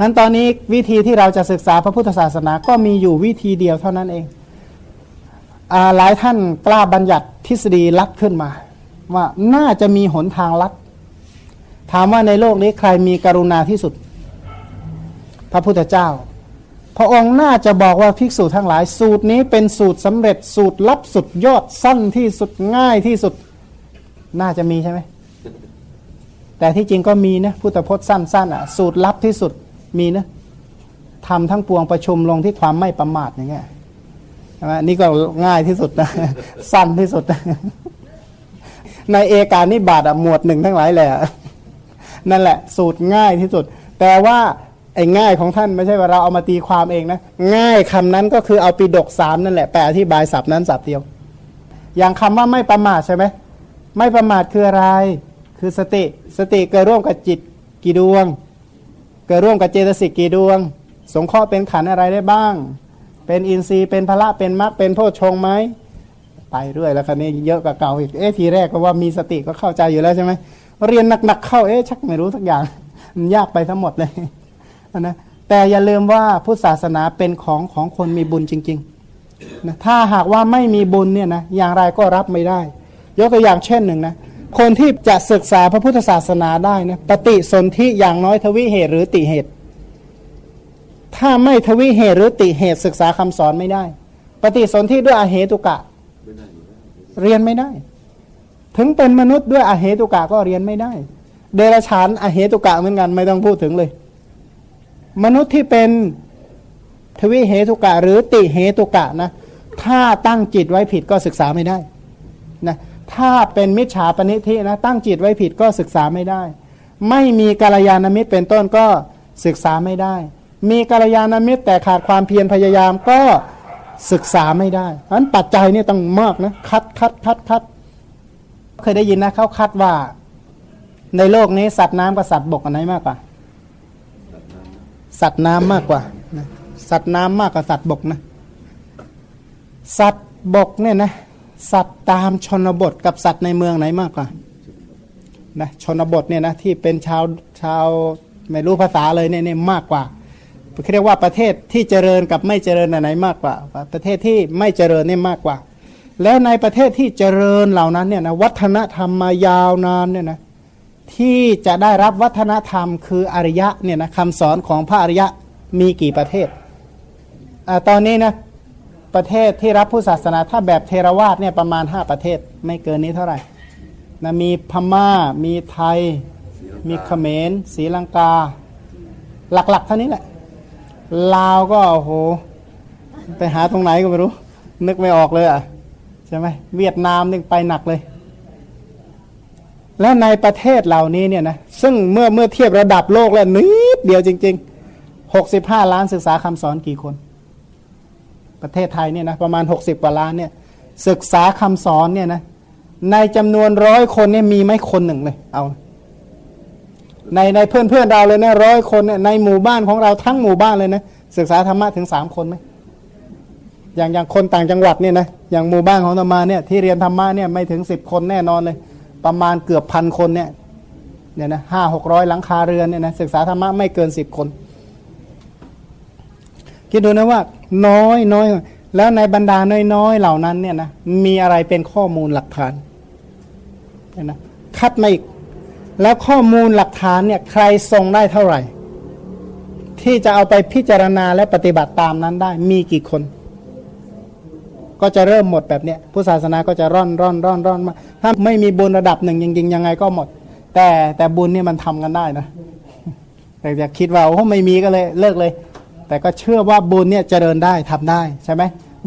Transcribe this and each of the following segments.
นั้นตอนนี้วิธีที่เราจะศึกษาพระพุทธศาสนาก็มีอยู่วิธีเดียวเท่านั้นเองอหลายท่านกล้าบัญญัติทฤษฎีลัดขึ้นมา ว่าน่าจะมีหนทางลัด ถามว่าในโลกนี้ใครมีกรุณาที่สุด พระพุทธเจ้า พระองค์น่าจะบอกว่าภิกษุทั้งหลายสูตรนี้เป็นสูตรสำเร็จสูตรลับสุดยอดสั้นที่สุดง่ายที่สุด น่าจะมีใช่ไหมแต่ที่จริงก็มีนะพุทธพจน์สั้นๆอะสูตรลับที่สุด มีนะทำทั้งปวงประชุมลงที่ความไม่ประมาทอย่างเงี้ยใช่ไหมนี่ก็ง่ายที่สุดนะ สั้นที่สุดนะในเอกานิบาตอะหมวดหนึ่งทั้งหลายแหละ นั่นแหละ สูตรง่ายที่สุด แต่ว่าไอ้ง่ายของท่านไม่ใช่ว่าเราเอามาตีความเองนะ ง่ายคำนั้นก็คือเอาปีดกสามนั่นแหละแปลอธิบายศัพท์นั้นศัพท์เดียว อย่างคำว่าไม่ประมาทใช่ไหมไม่ประมาทคืออะไร คือสติ สติเกิดร่วมกับจิตกี่ดวง เกิดร่วมกับเจตสิกกี่ดวง สงเคราะห์เป็นขันอะไรได้บ้าง เป็นอินทรีย์เป็นพละเป็นมรรคเป็นโพชฌงไหมไปเรื่อยแล้วคันนี้เยอะกว่าเก่าอีกเอ๊ะทีแรกก็ว่ามีสติก็เข้าใจอยู่แล้วใช่ไหมเรียนหนักๆเข้าเอ๊ะชักไม่รู้สักอย่างมันยากไปทั้งหมดเลยนะแต่อย่าลืมว่าพุทธศาสนาเป็นของของคนมีบุญจริงๆนะถ้าหากว่าไม่มีบุญเนี่ยนะอย่างไรก็รับไม่ได้ ยกตัวอย่างเช่นหนึ่งนะ คนที่จะศึกษาพระพุทธศาสนาได้นะปฏิสนธิอย่างน้อยทวิเหตุหรือติเหตุ ถ้าไม่ทวิเหตุหรือติเหตุศึกษาคำสอนไม่ได้ ปฏิสนธิด้วยอาเหตุกะ เรียนไม่ได้ ถึงเป็นมนุษย์ด้วยอาเหตุกะก็เรียนไม่ได้ เดรัจฉานอาเหตุกะเหมือนกันไม่ต้องพูดถึงเลย มนุษย์ที่เป็นทวิเหตุกะหรือติเหตุกะนะ ถ้าตั้งจิตไว้ผิดก็ศึกษาไม่ได้นะ ถ้าเป็นมิจฉาปณิธินะตั้งจิตไว้ผิดก็ศึกษาไม่ได้ ไม่มีกัลยาณมิตรเป็นต้นก็ศึกษาไม่ได้ มีกัลยาณมิตรแต่ขาดความเพียรพยายามก็ศึกษาไม่ได้เพราะฉะนั้นปัจจัยนี่ต้องมากนะคัดคัดคัดคัดเคยได้ยินนะเขาคัดว่า ในโลกนี้สัตว์น้ำกับสัตว์บกอันไหนมากกว่า สัตว์น้ำมากกว่าสัตว์น้ำมากกว่าสัตว์บกนะ สัตว์บกเนี่ยนะ สัตว์ตามชนบทกับสัตว์ในเมืองไหนมากกว่านะชนบทเนี่ยนะที่เป็นชาวชาวไม่รู้ภาษาเลยเนี่ยเนี่ยมากกว่าเรียกว่าประเทศที่เจริญกับไม่เจริญอันไหนมากกว่า ประเทศที่ไม่เจริญเนี่ยมากกว่า แล้วในประเทศที่เจริญเหล่านั้นเนี่ยนะวัฒนธรรมมายาวนานเนี่ยนะที่จะได้รับวัฒนธรรมคืออริยะเนี่ยนะคำสอนของพระอริยะมีกี่ประเทศอาตอนนี้นะ ประเทศที่รับผู้ศาสนาถ้าแบบเทรวาสเนี่ยประมาณ 5 ประเทศ ไม่เกินนี้เท่าไหร่นะมีพม่า มีไทย มีเขมรศรีลังกา หลักๆ เท่านี้แหละ ลาวก็โอ้โห ไปหาตรงไหนก็ไม่รู้ นึกไม่ออกเลยอะใช่ไหมเวียดนามนี่ไปหนักเลย แล้วในประเทศเหล่านี้เนี่ยนะซึ่งเมื่อเมื่อเทียบระดับโลกแล้วนิดเดียวจริงๆหกสิบห้าล้านศึกษาคำสอนกี่คน ประเทศไทยเนี่ยนะประมาณหกสิบกว่าล้านเนี่ยศึกษาคำสอนเนี่ยนะในจำนวนร้อยคนเนี่ยมีไม่คนหนึ่งเลยเอาในในเพื่อนเพื่อนเราเลยนะร้อยคนเนี่ยในหมู่บ้านของเราทั้งหมู่บ้านเลยนะศึกษาธรรมะถึงสามคนไหมอย่างอย่างคนต่างจังหวัดเนี่ยนะอย่างหมู่บ้านของธรรมาเนี่ยที่เรียนธรรมะเนี่ยไม่ถึงสิบคนแน่นอนเลย ประมาณเกือบพันคนเนี่ยเนี่ยนะห้าหกร้อยหลังคาเรือนเนี่ยนะศึกษาธรรมะไม่เกินสิบคน คิดดูนะว่า น้อยน้อยแล้วในบรรดาน้อยๆเหล่านั้นเนี่ยนะมีอะไรเป็นข้อมูลหลักฐานเนี่ยนะคัดมาอีก แล้วข้อมูลหลักฐานเนี่ยใครทรงได้เท่าไหร่ ที่จะเอาไปพิจารณาและปฏิบัติตามนั้นได้ มีกี่คน ก็จะเริ่มหมดแบบเนี้ยผู้ศาสนาก็จะร่อนร่อนร่อนร่อนมาถ้าไม่มีบุญระดับหนึ่งจริงๆยังไงก็หมด แต่แต่บุญเนี่ยมันทำกันได้นะแต่อย่าคิดว่าโอ้ไม่มีก็เลยเลิกเลย แต่ก็เชื่อว่าบุญเนี่ยเจริญได้ทำได้ใช่ไหม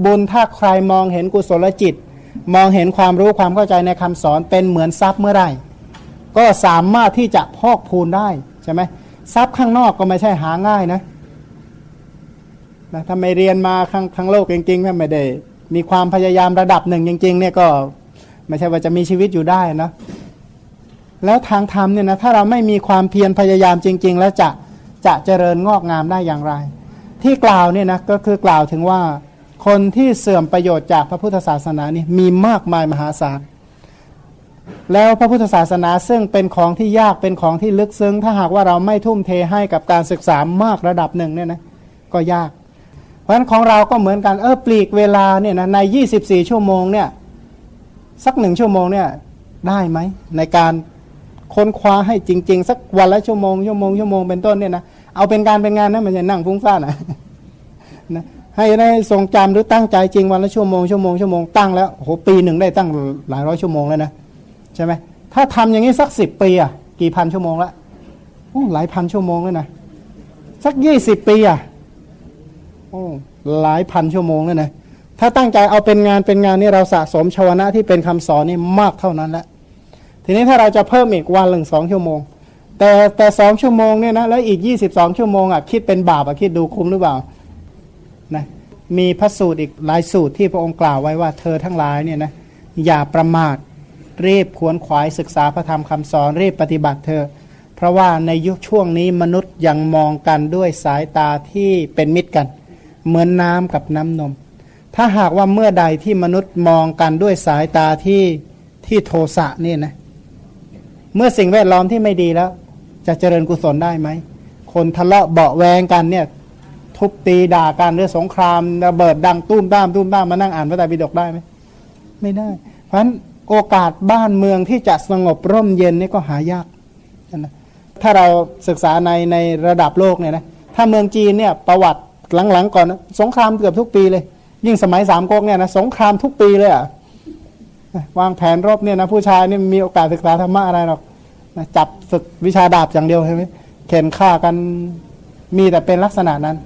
บุญถ้าใครมองเห็นกุศลจิต มองเห็นความรู้ความเข้าใจในคำสอนเป็นเหมือนทรัพย์เมื่อไหร่ ก็สามารถที่จะพอกพูนได้ใช่ไหมทรัพย์ข้างนอกก็ไม่ใช่หาง่ายนะนะถ้าไม่เรียนมาข้างทั้งโลกจริงๆถ้าไม่ได้ มีความพยายามระดับหนึ่งจริง ๆ เนี่ยก็ไม่ใช่ว่าจะมีชีวิตอยู่ได้นะแล้วทางธรรมเนี่ยนะถ้าเราไม่มีความเพียรพยายามจริง ๆ แล้วจะจะเจริญงอกงามได้อย่างไร ที่กล่าวเนี่ยนะก็คือกล่าวถึงว่าคนที่เสื่อมประโยชน์จากพระพุทธศาสนานี่มีมากมายมหาศาล แล้วพระพุทธศาสนาซึ่งเป็นของที่ยากเป็นของที่ลึกซึ้ง ถ้าหากว่าเราไม่ทุ่มเทให้กับการศึกษามากระดับหนึ่งเนี่ยนะก็ยาก เพราะฉะนั้นของเราก็เหมือนกันเออปลีกเวลาเนี่ยนะใน 24 ชั่วโมงเนี่ยสักหนึ่งชั่วโมงเนี่ยได้ไหมในการค้นคว้าให้จริง ๆ สักวันละชั่วโมงชั่วโมงชั่วโมงเป็นต้นเนี่ยนะ เอาเป็นการเป็นงานนะมันจะนั่งฟุ้งซ่านะนะให้ได้ทรงจำหรือตั้งใจจริงวันละชั่วโมงชั่วโมงชั่วโมงตั้งแล้วโหปีหนึ่งได้ตั้งหลายร้อยชั่วโมงแล้วนะใช่ไหมถ้าทำอย่างนี้สักสิบปีอะกี่พันชั่วโมงละโอ้หลายพันชั่วโมงแล้วนะสักยี่สิบปีอะโอ้หลายพันชั่วโมงแล้วนะถ้าตั้งใจเอาเป็นงานเป็นงานนี่เราสะสมชาวนะที่เป็นคำสอนนี่มากเท่านั้นแหละทีนี้ถ้าเราจะเพิ่มอีกวันหนึ่งสองชั่วโมง แต่แต่สองชั่วโมงเนี่ยนะแล้วอีกยี่สิบสองชั่วโมงอะคิดเป็นบาปอะคิดดูคุ้มหรือเปล่านะมีพระสูตรอีกหลายสูตรที่พระองค์กล่าวไว้ว่าเธอทั้งหลายเนี่ยนะอย่าประมาทรีบขวนขวายศึกษาพระธรรมคำสอนรีบปฏิบัติเธอ เพราะว่าในยุคช่วงนี้มนุษย์ยังมองกันด้วยสายตาที่เป็นมิตรกัน เหมือนน้ำกับน้ำนม ถ้าหากว่าเมื่อใดที่มนุษย์มองกันด้วยสายตาที่ที่โทสะเนี่ยนะเมื่อสิ่งแวดล้อมที่ไม่ดีแล้ว จะเจริญกุศลได้ไหม คนทะเลาะเบาแวงกันเนี่ย ทุบตีด่ากันเรื่องสงครามระเบิดดังตุ้มตามตุ้มตามมานั่งอ่านพระไตรปิฎกได้ไหมไม่ได้ เพราะฉะนั้นโอกาสบ้านเมืองที่จะสงบร่มเย็นนี่ก็หายากนะถ้าเราศึกษาในในระดับโลกเนี่ยนะถ้าเมืองจีนเนี่ยประวัติหลังๆ ก่อนนะสงครามเกือบก๊กปีเลย ยิ่งสมัยสามก๊กเนี่ยนะสงครามทุกปีเลยอะวางแผนรบเนี่ยนะผู้ชายนี่มีโอกาสศึกษาธรรมะอะไรหรอก นะจับฝึกวิชาดาบอย่างเดียวใช่ไหมเข็นฆ่ากันมีแต่เป็นลักษณะนั้น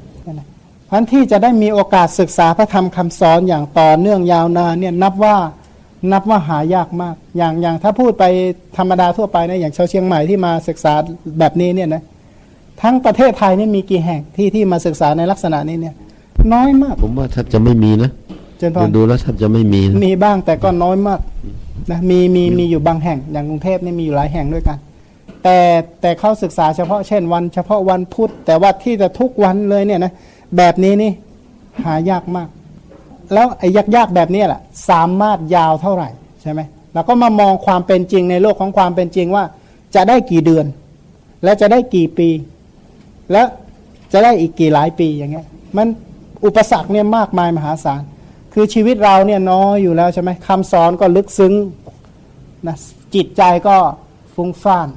เพราะที่จะได้มีโอกาสศึกษาพระธรรมคำสอนอย่างต่อเนื่องยาวนานเนี่ยนับว่านับว่าหายากมาก อย่างอย่างถ้าพูดไปธรรมดาทั่วไปนะอย่างชาวเชียงใหม่ที่มาศึกษาแบบนี้เนี่ยนะทั้งประเทศไทยนี่มีกี่แห่งที่ที่มาศึกษาในลักษณะนี้เนี่ยน้อยมาก ผมว่าแทบจะไม่มีนะเจนพรดูแล้วแทบจะไม่มีนะมีบ้างแต่ก็น้อยมาก นะมีมีมีอยู่บางแห่งอย่างกรุงเทพนี่มีอยู่หลายแห่งด้วยกัน แต่แต่เขาศึกษาเฉพาะเช่นวัน เฉพาะวันพุธแต่ว่าที่จะทุกวันเลยเนี่ยนะแบบนี้นี่หายากมาก แล้วไอ้ยากๆแบบนี้แหละสามารถยาวเท่าไหร่ใช่ไหมเราก็มามองความเป็นจริงในโลกของความเป็นจริงว่า จะได้กี่เดือน และจะได้กี่ปี แล้วจะได้อีกกี่หลายปีอย่างเงี้ยมันอุปสรรคเนี่ยมากมายมหาศาล คือชีวิตเราเนี่ยน้อยอยู่แล้วใช่ไหมคำสอนก็ลึกซึ้งนะจิตใจก็ฟุ้งซ่าน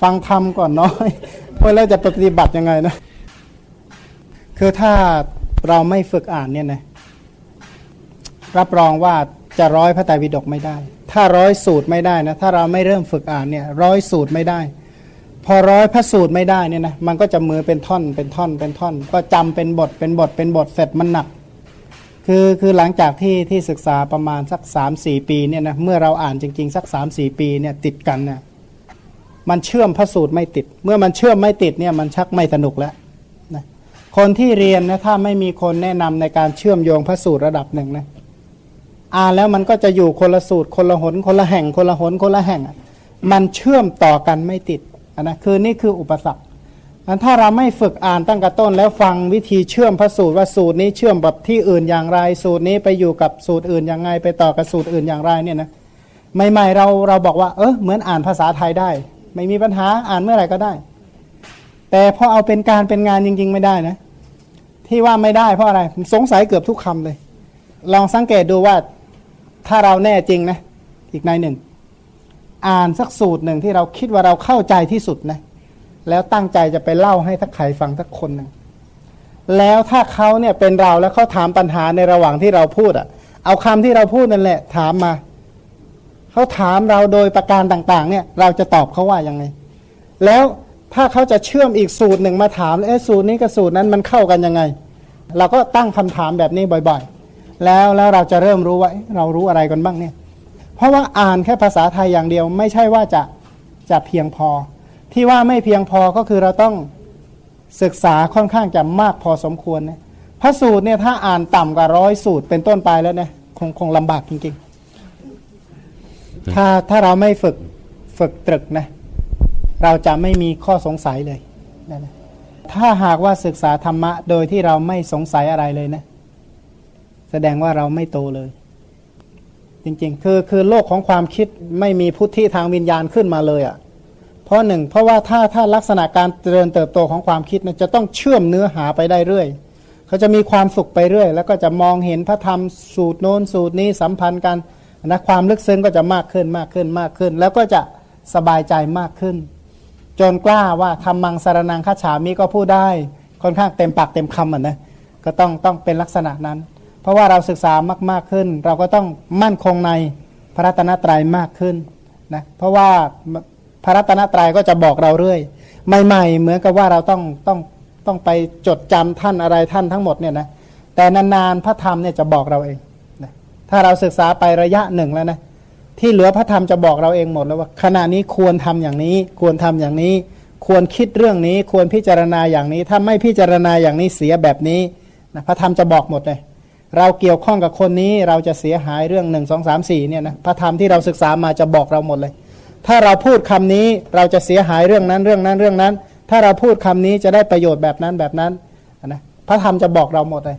ฟังธรรมก่อนน้อยเพราะแล้วจะปฏิบัติยังไงนะ คือถ้าเราไม่ฝึกอ่านเนี่ยนะรับรองว่าจะร้อยพระไตรปิฎกไม่ได้ ถ้าร้อยสูตรไม่ได้นะถ้าเราไม่เริ่มฝึกอ่านเนี่ยร้อยสูตรไม่ได้ พอร้อยพระสูตรไม่ได้เนี่ยนะมันก็จะมือเป็นท่อนเป็นท่อนเป็นท่อน ก็จำเป็นบทเป็นบทเป็นบทเสร็จมันหนัก คือคือหลังจากที่ที่ศึกษาประมาณสักสามสี่ปีเนี่ยนะเมื่อเราอ่านจริง ๆ สักสามสี่ปีเนี่ยติดกันเนี่ยมันเชื่อมพระสูตรไม่ติด เมื่อมันเชื่อมไม่ติดเนี่ยมันชักไม่สนุกแล้วนะคนที่เรียนนะถ้าไม่มีคนแนะนำในการเชื่อมโยงพระสูตรระดับหนึ่งนะอ่านแล้วมันก็จะอยู่คนละสูตรคนละหนคนละแห่งคนละหนคนละแห่ง มันเชื่อมต่อกันไม่ติดนะคือนี่คืออุปสรรค อันถ้าเราไม่ฝึกอ่านตั้งแต่ต้น แล้วฟังวิธีเชื่อมพระสูตรว่าสูตรนี้เชื่อมแบบที่อื่นอย่างไร สูตรนี้ไปอยู่กับสูตรอื่นยังไง ไปต่อกับสูตรอื่นอย่างไรเนี่ยนะใหม่ๆเราเราบอกว่าเออเหมือนอ่านภาษาไทยได้ ไม่มีปัญหาอ่านเมื่อไหร่ก็ได้ แต่พอเอาเป็นการเป็นงานจริง ๆ ไม่ได้นะ ที่ว่าไม่ได้เพราะอะไรสงสัยเกือบทุกคำเลย ลองสังเกตดูว่าถ้าเราแน่จริงนะอีกในหนึ่ง อ่านสักสูตรหนึ่งที่เราคิดว่าเราเข้าใจที่สุดนะ แล้วตั้งใจจะไปเล่าให้ทักใครฟังทักคนหนึ่งแล้วถ้าเขาเนี่ยเป็นเราแล้วเขาถามปัญหาในระหว่างที่เราพูดอะ่ะ เอาคำที่เราพูดนั่นแหละ ถามมาเขาถามเราโดยประการต่าง ๆ เนี่ย เราจะตอบเขาว่ายังไง แล้วถ้าเขาจะเชื่อมอีกสูตรหนึ่งมาถามเอ๊ะสูตรนี้กับสูตรนั้นมันเข้ากันยังไง เราก็ตั้งคำถามแบบนี้บ่อยๆ แล้วแล้วเราจะเริ่มรู้ว่าเรารู้อะไรกันบ้างเนี่ย เพราะว่าอ่านแค่ภาษาไทยอย่างเดียว ไม่ใช่ว่าจะจะเพียงพอ ที่ว่าไม่เพียงพอก็คือเราต้องศึกษาค่อนข้างจะมากพอสมควรนะพระสูตรเนี่ยถ้าอ่านต่ำกว่าร้อยสูตรเป็นต้นไปแล้วเนี่ยคงคงลำบากจริงๆ ถ้าถ้าเราไม่ฝึกฝึกตรึกนะเราจะไม่มีข้อสงสัยเลยนะนะถ้าหากว่าศึกษาธรรมะโดยที่เราไม่สงสัยอะไรเลยนะ แสดงว่าเราไม่โตเลย จริงๆ คือคือโลกของความคิดไม่มีพุทธิทางวิญญาณขึ้นมาเลยอะ่ะ เพราะหนึ่งเพราะว่าถ้าถ้าลักษณะการเจริญเติบโตของความคิดนะจะต้องเชื่อมเนื้อหาไปได้เรื่อยเขาจะมีความสุขไปเรื่อย แล้วก็จะมองเห็นพระธรรมสูตรโน้นสูตรนี้สัมพันธ์กันนะความลึกซึ้งก็จะมากขึ้นมากขึ้นมากขึ้น แล้วก็จะสบายใจมากขึ้น จนกล้าว่าทำมังสารนังคาฉามิก็พูดได้ค่อนข้างเต็มปากเต็มคำอะนะก็ต้องต้องเป็นลักษณะนั้น เพราะว่าเราศึกษามาก ๆขึ้น เราก็ต้องมั่นคงในพระรัตนตรัยมากขึ้นนะเพราะว่า พระรัตนตรัยก็จะบอกเราเรื่อย ใหม่ๆ เหมือนกับว่าเราต้องต้องต้องไปจดจำท่านอะไรท่านทั้งหมดเนี่ยนะแต่นานๆพระธรรมเนี่ยจะบอกเราเองนะถ้าเราศึกษาไประยะหนึ่งแล้วนะที่เหลือพระธรรมจะบอกเราเองหมดแล้วว่าขณะนี้ควรทำอย่างนี้ ควรทำอย่างนี้ ควรคิดเรื่องนี้ ควรพิจารณาอย่างนี้ ถ้าไม่พิจารณาอย่างนี้เสียแบบนี้นะพระธรรมจะบอกหมดเลยเราเกี่ยวข้องกับคนนี้เราจะเสียหายเรื่องหนึ่งสองสามสี่เนี่ยนะพระธรรมที่เราศึกษามาจะบอกเราหมดเลย ถ้าเราพูดคำนี้เราจะเสียหายเรื่องนั้นเรื่องนั้นเรื่องนั้น ถ้าเราพูดคำนี้จะได้ประโยชน์แบบนั้นแบบนั้นนะพระธรรมจะบอกเราหมดเลย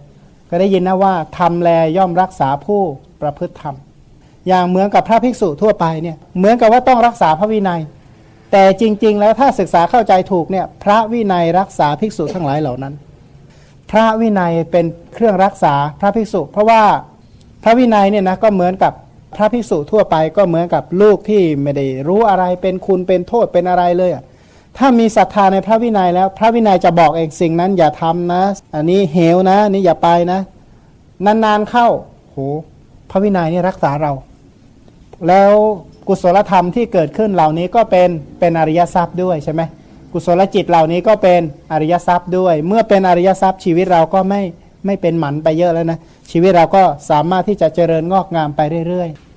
ก็ได้ยินนะว่าทำแลย่อมรักษาผู้ประพฤติธรรม อย่างเหมือนกับพระภิกษุทั่วไปเนี่ยเหมือนกับว่าต้องรักษาพระวินัย แต่จริง ๆ แล้วถ้าศึกษาเข้าใจถูกเนี่ยพระวินัยรักษาภิกษุทั้งหลายเหล่านั้น พระวินัยเป็นเครื่องรักษาพระภิกษุ เพราะว่าพระวินัยเนี่ยนะก็เหมือนกับ พระภิกษุทั่วไปก็เหมือนกับลูกที่ไม่ได้รู้อะไรเป็นคุณเป็นโทษเป็นอะไรเลยถ้ามีศรัทธาในพระวินัยแล้ว พระวินัยจะบอกเองสิ่งนั้นอย่าทำนะ อันนี้เหวนะนนี่อย่าไปนะ นานๆเข้าโหพระวินัยนี่รักษาเรา แล้วกุศลธรรมที่เกิดขึ้นเหล่านี้ก็เป็นเป็นอริยทรัพย์ด้วยใช่ไหมกุศลจิตเหล่านี้ก็เป็นอริยทรัพย์ด้วย เมื่อเป็นอริยทรัพย์ชีวิตเราก็ไม่ ไม่เป็นหมันไปเยอะแล้วนะชีวิตเราก็สามารถที่จะเจริญงอกงามไปเรื่อยๆ